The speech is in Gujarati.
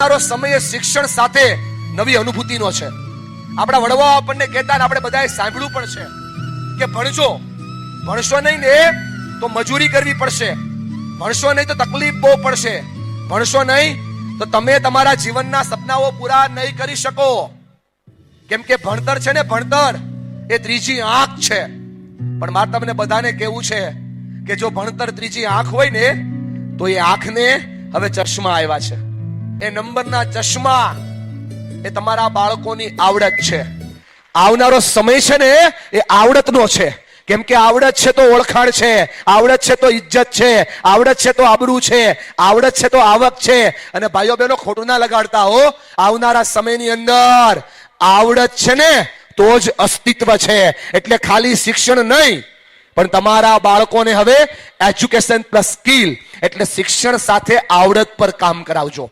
આવનારો સમય શિક્ષણ સાથે નવી અનુભૂતિનો છે. આપણા વડવાઓ આપણને કહેતા આપણે બધાએ સાંભળ્યું પણ છે કે ભણજો ભણશો નહીં ને તો મજૂરી કરવી પડશે. ભણશો નહીં તો તકલીફ બહુ પડશે. ભણશો નહીં તો તમે તમારા જીવનના સપનાઓ પૂરા નહીં કરી શકો. કેમ કે ભણતર છે ને ભણતર, એ ત્રીજી આંખ છે. પણ મારે તમને બધાને કેવું છે કે જો ભણતર ત્રીજી આંખ હોય ને, તો એ આંખને હવે ચશ્મા આવ્યા છે. એ નંબરના ચશ્મા એ તમારા બાળકોની આવડત છે. આવનારો સમય છે ને એ આવડતનો છે. કેમ કે આવડત છે તો ઓળખાણ છે, આવડત છે તો ઇજ્જત છે, આવડત છે તો આબરૂ છે, આવડત છે તો આવક છે. અને ભાઈઓ બહેનો ખોટું ના લગાડતા હો. આવનારા સમયની અંદર આવડત છે ને તો જ અસ્તિત્વ છે. એટલે ખાલી શિક્ષણ નહીં, પણ તમારા બાળકોને હવે એજ્યુકેશન પ્લસ સ્કિલ એટલે શિક્ષણ સાથે આવડત પર કામ કરાવજો.